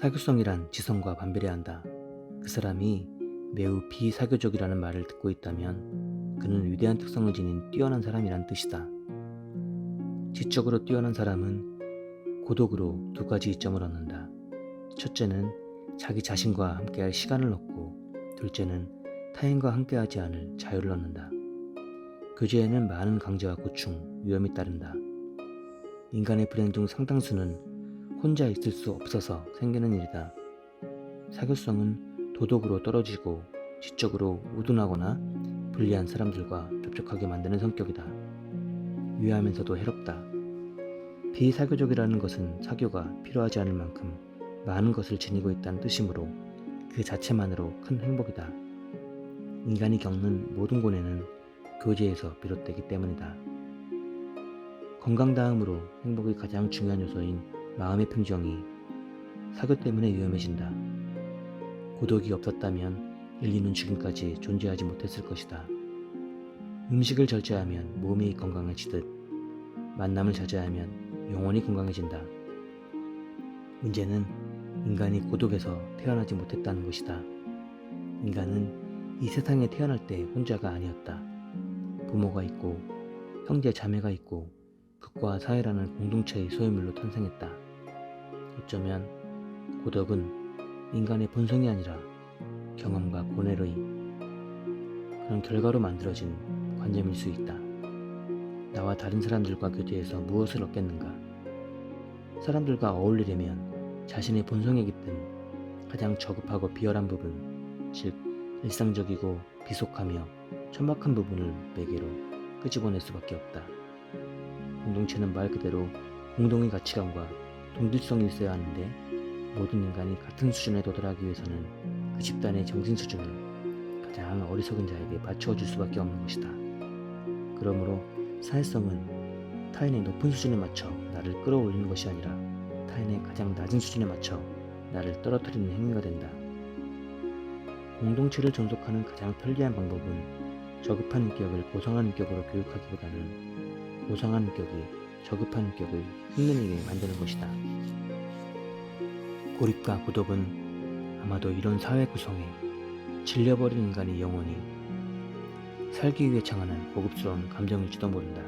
사교성이란 지성과 반비례 한다. 그 사람이 매우 비사교적이라는 말을 듣고 있다면 그는 위대한 특성을 지닌 뛰어난 사람이란 뜻이다. 지적으로 뛰어난 사람은 고독으로 두 가지 이점을 얻는다. 첫째는 자기 자신과 함께할 시간을 얻고 둘째는 타인과 함께하지 않을 자유를 얻는다. 교제에는 많은 강제와 고충, 위험이 따른다. 인간의 불행 중 상당수는 혼자 있을 수 없어서 생기는 일이다. 사교성은 도덕으로 떨어지고 지적으로 우둔하거나 불리한 사람들과 접촉하게 만드는 성격이다. 유해하면서도 해롭다. 비사교적이라는 것은 사교가 필요하지 않을 만큼 많은 것을 지니고 있다는 뜻이므로 그 자체만으로 큰 행복이다. 인간이 겪는 모든 고뇌는 교제에서 비롯되기 때문이다. 건강 다음으로 행복이 가장 중요한 요소인 마음의 평정이 사교 때문에 위험해진다. 고독이 없었다면 인류는 지금까지 존재하지 못했을 것이다. 음식을 절제하면 몸이 건강해지듯 만남을 자제하면 영혼이 건강해진다. 문제는 인간이 고독에서 태어나지 못했다는 것이다. 인간은 이 세상에 태어날 때 혼자가 아니었다. 부모가 있고 형제 자매가 있고 극과 사회라는 공동체의 소유물로 탄생했다. 어쩌면 고독은 인간의 본성이 아니라 경험과 고뇌의 그런 결과로 만들어진 관념일 수 있다. 나와 다른 사람들과 교제해서 무엇을 얻겠는가? 사람들과 어울리려면 자신의 본성에 깃든 가장 저급하고 비열한 부분, 즉 일상적이고 비속하며 천박한 부분을 매개로 끄집어낼 수밖에 없다. 공동체는 말 그대로 공동의 가치관과 동질성이 있어야 하는데 모든 인간이 같은 수준에 도달하기 위해서는 그 집단의 정신 수준을 가장 어리석은 자에게 맞추어 줄 수밖에 없는 것이다. 그러므로 사회성은 타인의 높은 수준에 맞춰 나를 끌어올리는 것이 아니라 타인의 가장 낮은 수준에 맞춰 나를 떨어뜨리는 행위가 된다. 공동체를 존속하는 가장 편리한 방법은 저급한 인격을 고상한 인격으로 교육하기보다는 고상한 인격이 저급한 인격을 흉내내게 만드는 것이다. 고립과 고독은 아마도 이런 사회 구성에 질려버린 인간의 영혼이 살기 위해 창하는 고급스러운 감정일지도 모른다.